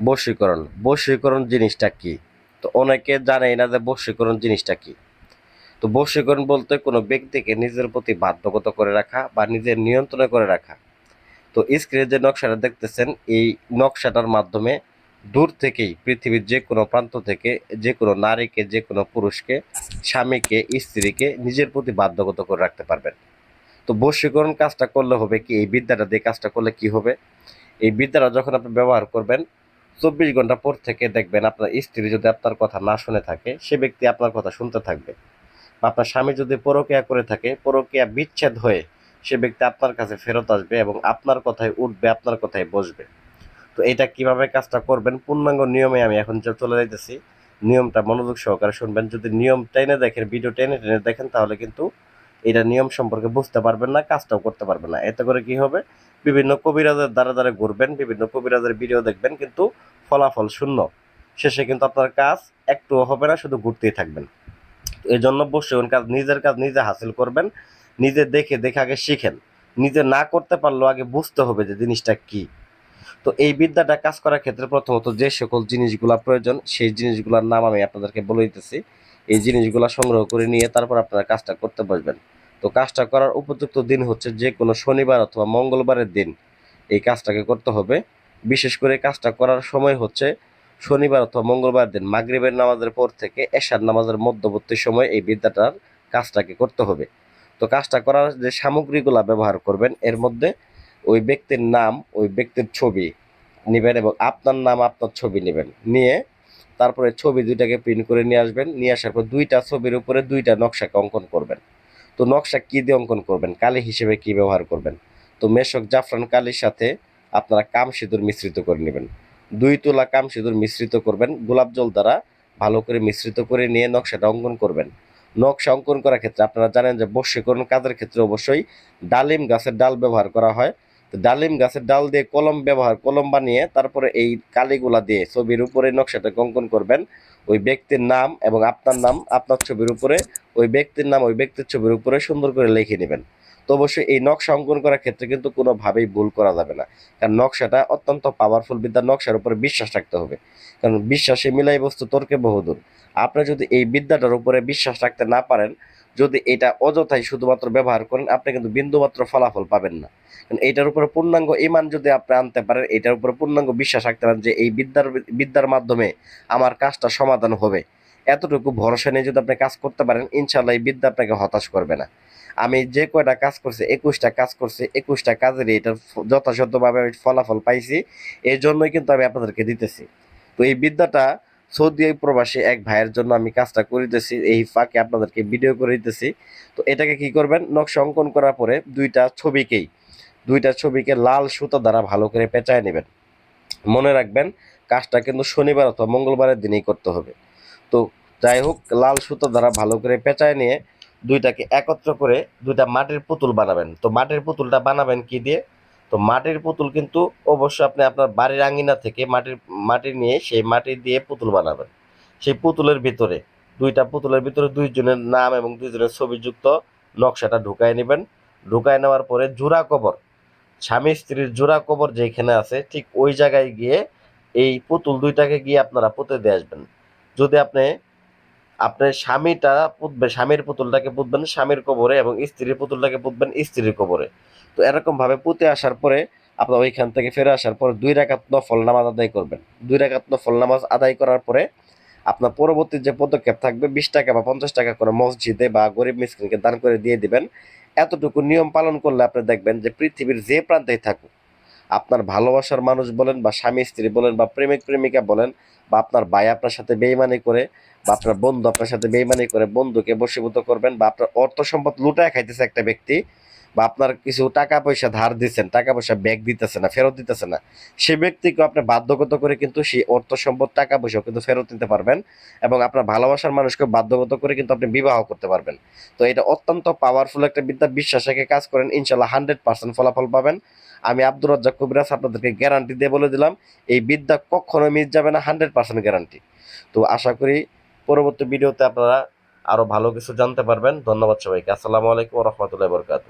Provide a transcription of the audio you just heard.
বশীকরণ। বশীকরণ জিনিসটা কি? তো অনেকে জানেই না যে বশীকরণ জিনিসটা কি। তো বশীকরণ বলতে কোনো ব্যক্তিকে নিজের প্রতি বাধ্যগত করে রাখা বা নিজের নিয়ন্ত্রণে করে রাখা। তো স্ক্রিনে যে নকশাটা দেখতেছেন, এই নকশাটার মাধ্যমে দূর থেকেই পৃথিবীর যে কোনো প্রান্ত থেকে যে কোনো নারীকে যে কোনো পুরুষকে, স্বামীকে, স্ত্রীকে নিজের প্রতি বাধ্যগত করে রাখতে পারবেন। তো বশীকরণ কাজটা করলে হবে কি? এই বিদ্যাটা দিয়ে কাজটা করলে কি হবে? এই বিদ্যাটা যখন আপনি ব্যবহার করবেন চব্বিশ ঘণ্টা পর থেকে দেখবেন আপনার স্ত্রী যদি আপনার কথা না শুনে থাকে, সে ব্যক্তি আপনার কথা শুনতে থাকবে। বা আপনার স্বামী যদি পরকিয়া করে থাকে, পরকিয়া বিচ্ছেদ হয়ে সে ব্যক্তি আপনার কাছে ফেরত আসবে এবং আপনার কথায় উঠবে, আপনার কথায় বসবে। তো এটা কীভাবে কাজটা করবেন? পূর্ণাঙ্গ নিয়মে আমি এখন যে চলে যাইতেছি, নিয়মটা মনোযোগ সহকারে শুনবেন। যদি নিয়ম টেনে দেখেন, ভিডিও টেনে টেনে দেখেন, তাহলে কিন্তু এটা নিয়ম সম্পর্কে বুঝতে পারবেন না, কাজটাও করতে পারবেন না। এতে করে কি হবে? বিভিন্ন কবিরাজের দ্বারা দ্বারা ঘুরবেন, বিভিন্ন কবিরাজের ভিডিও দেখবেন, কিন্তু ফলাফল শূন্য। শেষে কিন্তু আপনার কাজ একটুও হবে না, শুধু ঘুরতেই থাকবেন। এই জন্য বসে কাজ, নিজের কাজ নিজে হাসিল করবেন, নিজে দেখে দেখে আগে শিখেন। নিজে না করতে পারলেও আগে বুঝতে হবে যে জিনিসটা কি। তো এই বিদ্যাটা কাজ করার ক্ষেত্রে প্রথমত যে সকল জিনিসগুলা প্রয়োজন, সেই জিনিসগুলোর নাম আমি আপনাদেরকে বলে দিতেছি। এই জিনিসগুলো সংগ্রহ করে নিয়ে তারপর আপনারা কাজটা করতে বসবেন। তো কাজটা করার উপযুক্ত দিন হচ্ছে যে কোনো শনিবার অথবা মঙ্গলবারের দিন এই কাজটাকে করতে হবে। বিশেষ করে কাজটা করার সময় হচ্ছে শনিবার অথবা মঙ্গলবার দিন মাগরিবের নামাজের পর থেকে এশার নামাজের মধ্যবর্তী সময় এই বিদ্যাটার কাজটাকে করতে হবে। তো কাজটা করার যে সামগ্রীগুলো ব্যবহার করবেন, এর মধ্যে ওই ব্যক্তির নাম, ওই ব্যক্তির ছবি নেবেন এবং আপনার নাম, আপনার ছবি নেবেন। নিয়ে তারপরে ছবি দুইটাকে প্রিন্ট করে নিয়ে আসবেন। নিয়ে আসার পর দুইটা ছবির উপরে দুইটা নকশাকে অঙ্কন করবেন। তো নকশা কী দিয়ে অঙ্কন করবেন? কালি হিসেবে কি ব্যবহার করবেন? তো মেশক জাফরান কালির সাথে আপনারা কাম সিঁদুর মিশ্রিত করে নেবেন। দুই তোলা কাম সিঁদুর মিশ্রিত করবেন। গোলাপ জল দ্বারা ভালো করে মিশ্রিত করে নিয়ে নকশাটা অঙ্কন করবেন। নকশা অঙ্কন করার ক্ষেত্রে আপনারা জানেন যে বশ্যীকরণ কাজের ক্ষেত্রে অবশ্যই ডালিম গাছের ডাল ব্যবহার করা হয়। ডালিম গাছের ডাল দিয়ে কলম ব্যবহার, কলম বানিয়ে তারপরে এই কালিগুলা দিয়ে ছবির উপরে নকশাটা অঙ্কন করবেন। ওই ব্যক্তির নাম এবং আপনার নাম, আপনার ছবির উপরে, ওই ব্যক্তির নাম, ওই ব্যক্তির ছবির উপরে সুন্দর করে লিখে নেবেন। তো অবশ্যই এই নকশা অঙ্কন করার ক্ষেত্রে কিন্তু কোনোভাবেই ভুল করা যাবে না। কারণ নকশাটা অত্যন্ত পাওয়ারফুল বিদ্যা, নকশার উপরে বিশ্বাস রাখতে হবে। কারণ বিশ্বাসে মিলাই বস্তু তর্কে বহুদূর। আপনি যদি এই বিদ্যাটার উপরে বিশ্বাস রাখতে না পারেন যদি এটা অযথাই শুধুমাত্র ব্যবহার করেন, আপনি কিন্তু বিন্দুমাত্র ফলাফল পাবেন না। এটার উপরে পূর্ণাঙ্গ ইমান যদি আপনি আনতে পারেন, এটার উপরে পূর্ণাঙ্গ বিশ্বাস রাখতে পারেন যে এই বিদ্যার বিদ্যার মাধ্যমে আমার কাজটা সমাধান হবে। এতটুকু ভরসা নিয়ে যদি আপনি কাজ করতে পারেন ইনশাল্লাহ এই বিদ্যা আপনাকে হতাশ করবে না। আমি যে কয়টা কাজ করছি, একুশটা কাজ করছি, একুশটা কাজের এটার যথাযথভাবে আমি ফলাফল পাইছি এই জন্যই কিন্তু আমি আপনাদেরকে দিতেছি। তো এই বিদ্যাটা সৌদি প্রবাসী এক ভাইয়ের জন্য আমি কাজটা করে করিতেছি, এই ফাঁকে আপনাদেরকে ভিডিও করে দিতেছি। তো এটাকে কি করবেন? নকশা অঙ্কন করার পরে দুইটা ছবিকেই, দুইটা ছবিকে লাল সুতা দ্বারা ভালো করে পেঁচায় নেবেন। মনে রাখবেন, কাজটা কিন্তু শনিবার অথবা মঙ্গলবারের দিনেই করতে হবে। তো যাই হোক, লাল সুতো দ্বারা ভালো করে পেঁচায় নিয়ে দুইটাকে একত্র করে দুইটা মাটির পুতুল বানাবেন। তো মাটির পুতুলটা বানাবেন কি দিয়ে? তো মাটির পুতুল কিন্তু অবশ্যই আপনি আপনার বাড়ির আঙ্গিনা থেকে মাটির, মাটি নিয়ে সেই মাটি দিয়ে পুতুল বানাবেন। সেই পুতুলের ভিতরে, দুইটা পুতুলের ভিতরে দুইজনের নাম এবং দুইজনের ছবিযুক্ত নকশাটা ঢুকায় নেবেন। ঢুকায় নেওয়ার পরে জোড়া কবর, স্বামী স্ত্রীর জোড়া কবর যেখানে আছে, ঠিক ওই জায়গায় গিয়ে এই পুতুল দুইটাকে গিয়ে আপনারা পুঁতে দিয়ে আসবেন। যদি আপনি আপনার স্বামীটা পুতবে, স্বামীর পুতুলটাকে পুতবেন স্বামীর কবরে এবং স্ত্রীর পুতুলটাকে পুতবেন স্ত্রীর কবরে। তো এরকম ভাবে পুঁতে আসার পরে আপনার ওইখান থেকে ফিরে আসার পর দুই রাকাত নফল নামাজ আদায় করবেন। দুই রাকাত নফল নামাজ আদায় করার পরে আপনার পরবর্তী যে পদক্ষেপ থাকবে, বিশ টাকা বা পঞ্চাশ টাকা করে মসজিদে বা গরিব মিসকিনকে দান করে দিয়ে দিবেন। এতটুকু নিয়ম পালন করলে আপনি দেখবেন যে পৃথিবীর যে প্রান্তেই থাকুক আপনার ভালোবাসার মানুষ বলেন বা স্বামী, স্ত্রী বলেন বা প্রেমিক, প্রেমিকা বলেন বা আপনার ভাই আপনার সাথে বেইমানি করে বা আপনার বন্ধু আপনার সাথে বেইমানি করে বন্ধুকে বশীভূত করবেন বা আপনার অর্থ সম্পদ লুটায় খাইতেছে একটা ব্যক্তি বা আপনার কিছু টাকা পয়সা ধার দিচ্ছেন, টাকা পয়সা ব্যাগ দিতেছে না, ফেরত দিতেছে না, সে ব্যক্তিকে আপনি বাধ্যগত করে কিন্তু সেই অর্থ সম্পদ, টাকা পয়সা কিন্তু ফেরত দিতে পারবেন এবং আপনার ভালোবাসার মানুষকে বাধ্যগত করে কিন্তু আপনি বিবাহ করতে পারবেন। তো এটা অত্যন্ত পাওয়ারফুল একটা বিদ্যা, বিশ্বাস কাজ করেন ইনশাল্লাহ হান্ড্রেড পার্সেন্ট ফলাফল পাবেন। আমি আব্দুর রাজ্জাক কবিরাজ আপনাদেরকে গ্যারান্টি দিয়ে বলে দিলাম, এই বিদ্যা কখনো মিস যাবে না হান্ড্রেড পার্সেন্ট গ্যারান্টি তো আশা করি পরবর্তী ভিডিওতে আপনারা আরও ভালো কিছু জানতে পারবেন। ধন্যবাদ সবাইকে। আসসালামু আলাইকুম রহমতুল্লাহ বরকাত